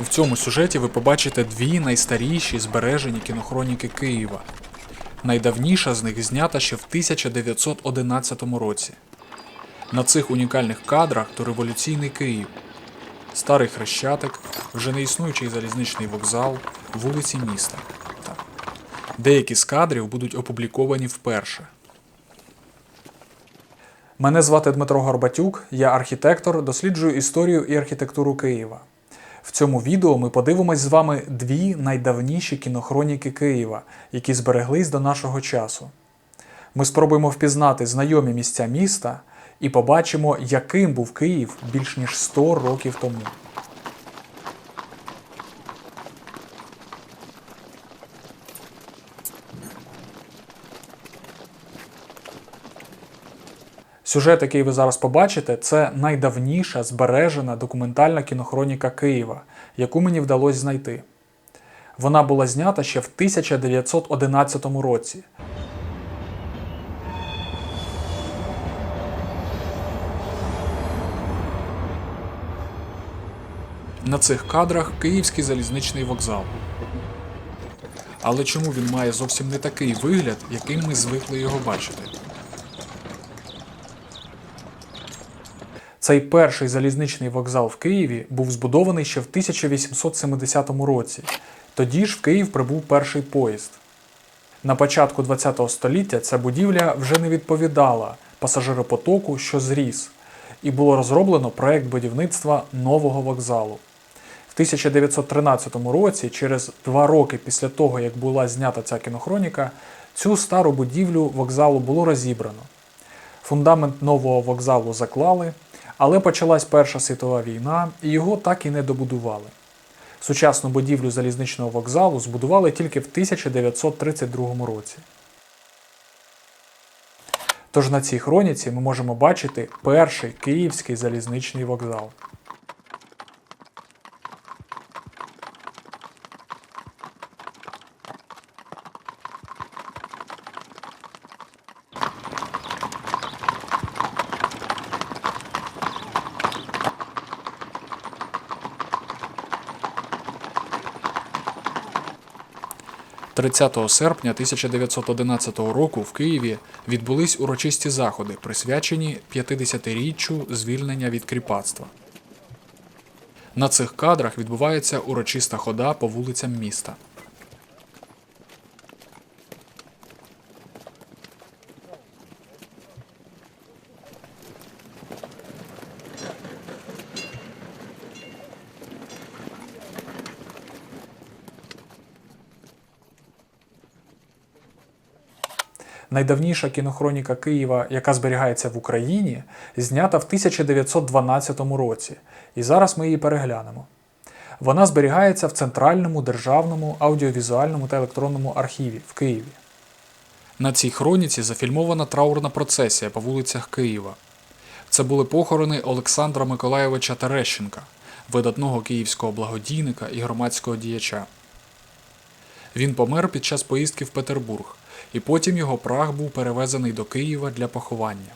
В цьому сюжеті ви побачите дві найстаріші збережені кінохроніки Києва. Найдавніша з них знята ще в 1911 році. На цих унікальних кадрах то революційний Київ, старий хрещатик, вже не існуючий залізничний вокзал, вулиці міста. Так. Деякі з кадрів будуть опубліковані вперше. Мене звати Дмитро Горбатюк, я архітектор, досліджую історію і архітектуру Києва. В цьому відео ми подивимось з вами дві найдавніші кінохроніки Києва, які збереглись до нашого часу. Ми спробуємо впізнати знайомі місця міста і побачимо, яким був Київ більш ніж 100 років тому. Сюжет, який ви зараз побачите, це найдавніша збережена документальна кінохроніка Києва, яку мені вдалося знайти. Вона була знята ще в 1911 році. На цих кадрах Київський залізничний вокзал. Але чому він має зовсім не такий вигляд, яким ми звикли його бачити? Цей перший залізничний вокзал в Києві був збудований ще в 1870 році. Тоді ж в Київ прибув перший поїзд. На початку ХХ століття ця будівля вже не відповідала пасажиропотоку, що зріс, і було розроблено проект будівництва нового вокзалу. В 1913 році, через два роки після того, як була знята ця кінохроніка, цю стару будівлю вокзалу було розібрано. Фундамент нового вокзалу заклали, але почалась Перша світова війна, і його так і не добудували. Сучасну будівлю залізничного вокзалу збудували тільки в 1932 році. Тож на цій хроніці ми можемо бачити перший київський залізничний вокзал. – 30 серпня 1911 року в Києві відбулись урочисті заходи, присвячені 50-річчю звільнення від кріпацтва. На цих кадрах відбувається урочиста хода по вулицям міста. Найдавніша кінохроніка Києва, яка зберігається в Україні, знята в 1912 році, і зараз ми її переглянемо. Вона зберігається в Центральному державному аудіовізуальному та електронному архіві в Києві. На цій хроніці зафільмована траурна процесія по вулицях Києва. Це були похорони Олександра Миколайовича Терещенка, видатного київського благодійника і громадського діяча. Він помер під час поїздки в Петербург, і потім його прах був перевезений до Києва для поховання.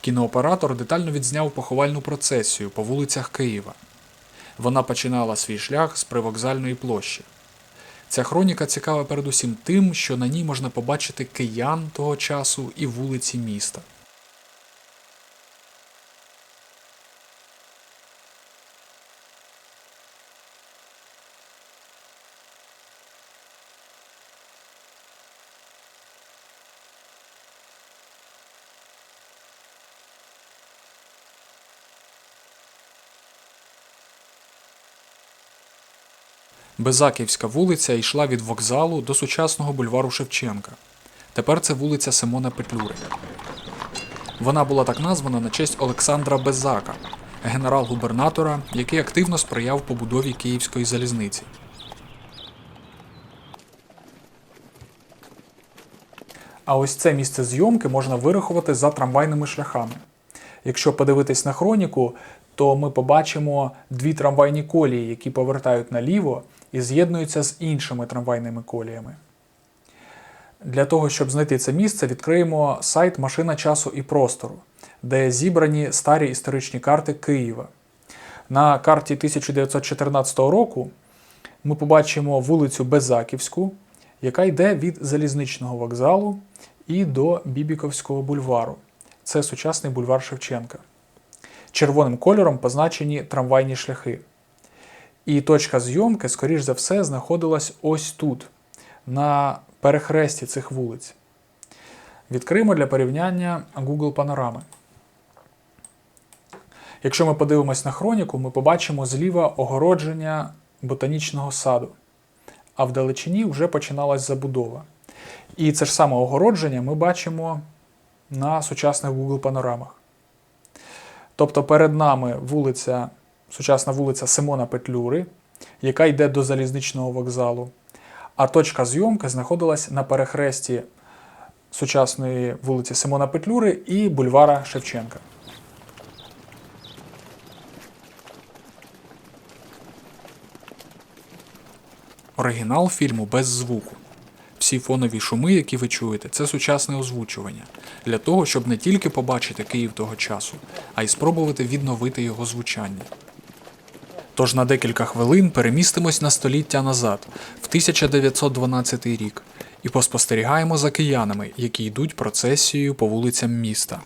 Кінооператор детально відзняв поховальну процесію по вулицях Києва. Вона починала свій шлях з привокзальної площі. Ця хроніка цікава передусім тим, що на ній можна побачити киян того часу і вулиці міста. Безаківська вулиця йшла від вокзалу до сучасного бульвару Шевченка. Тепер це вулиця Симона Петлюри. Вона була так названа на честь Олександра Безака, генерал-губернатора, який активно сприяв побудові Київської залізниці. А ось це місце зйомки можна вирахувати за трамвайними шляхами. Якщо подивитись на хроніку, то ми побачимо дві трамвайні колії, які повертають наліво і з'єднуються з іншими трамвайними коліями. Для того, щоб знайти це місце, відкриємо сайт Машина часу і простору, де зібрані старі історичні карти Києва. На карті 1914 року ми побачимо вулицю Безаківську, яка йде від залізничного вокзалу і до Бібіковського бульвару. Це сучасний бульвар Шевченка. Червоним кольором позначені трамвайні шляхи. І точка зйомки, скоріш за все, знаходилась ось тут, на перехресті цих вулиць. Відкриємо для порівняння Google панорами. Якщо ми подивимось на хроніку, ми побачимо зліва огородження ботанічного саду, а в далечині вже починалась забудова. І це ж саме огородження ми бачимо на сучасних Google панорамах. Тобто перед нами вулиця, сучасна вулиця Симона Петлюри, яка йде до залізничного вокзалу, а точка зйомки знаходилась на перехресті сучасної вулиці Симона Петлюри і бульвара Шевченка. Оригінал фільму без звуку. Всі фонові шуми, які ви чуєте, це сучасне озвучування для того, щоб не тільки побачити Київ того часу, а й спробувати відновити його звучання. Тож на декілька хвилин перемістимось на століття назад, в 1912 рік, і поспостерігаємо за киянами, які йдуть процесією по вулицям міста.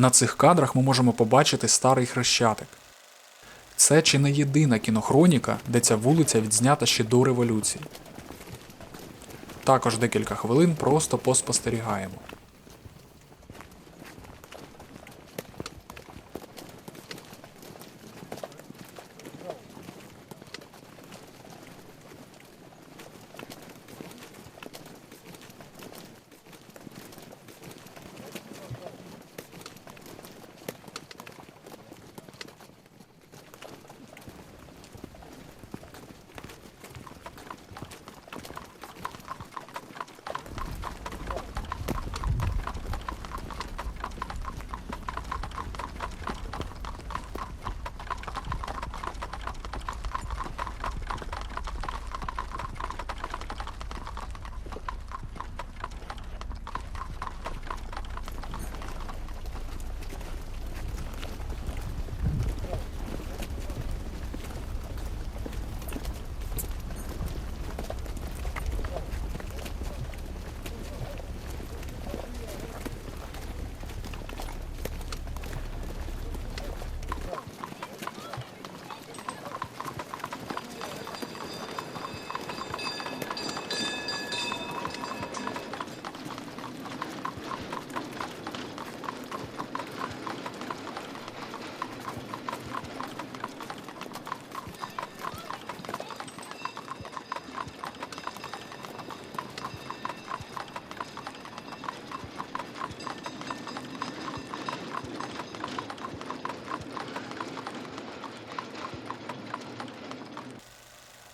На цих кадрах ми можемо побачити старий хрещатик. Це чи не єдина кінохроніка, де ця вулиця відзнята ще до революції. Також декілька хвилин просто поспостерігаємо.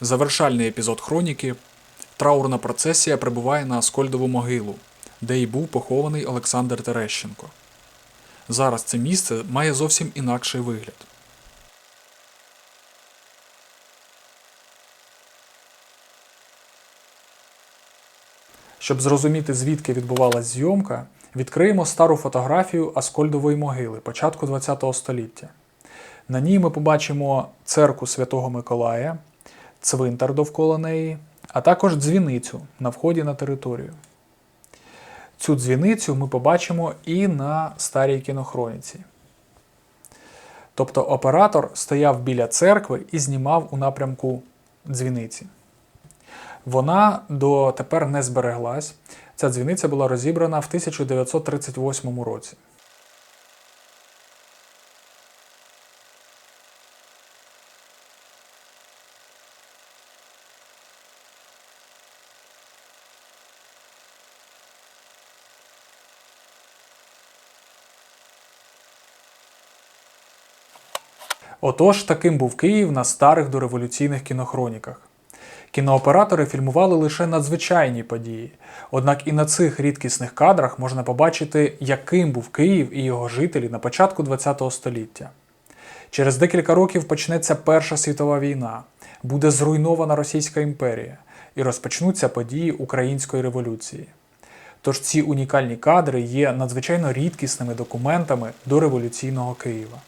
Завершальний епізод хроніки траурна процесія прибуває на Аскольдову могилу, де й був похований Олександр Терещенко. Зараз це місце має зовсім інакший вигляд. Щоб зрозуміти, звідки відбувалась зйомка, відкриємо стару фотографію Аскольдової могили початку ХХ століття. На ній ми побачимо церкву Святого Миколая, цвинтар довкола неї, а також дзвіницю на вході на територію. Цю дзвіницю ми побачимо і на старій кінохроніці. Тобто оператор стояв біля церкви і знімав у напрямку дзвіниці. Вона дотепер не збереглась. Ця дзвіниця була розібрана в 1938 році. Отож, таким був Київ на старих дореволюційних кінохроніках. Кінооператори фільмували лише надзвичайні події, однак і на цих рідкісних кадрах можна побачити, яким був Київ і його жителі на початку ХХ століття. Через декілька років почнеться Перша світова війна, буде зруйнована Російська імперія і розпочнуться події Української революції. Тож ці унікальні кадри є надзвичайно рідкісними документами до революційного Києва.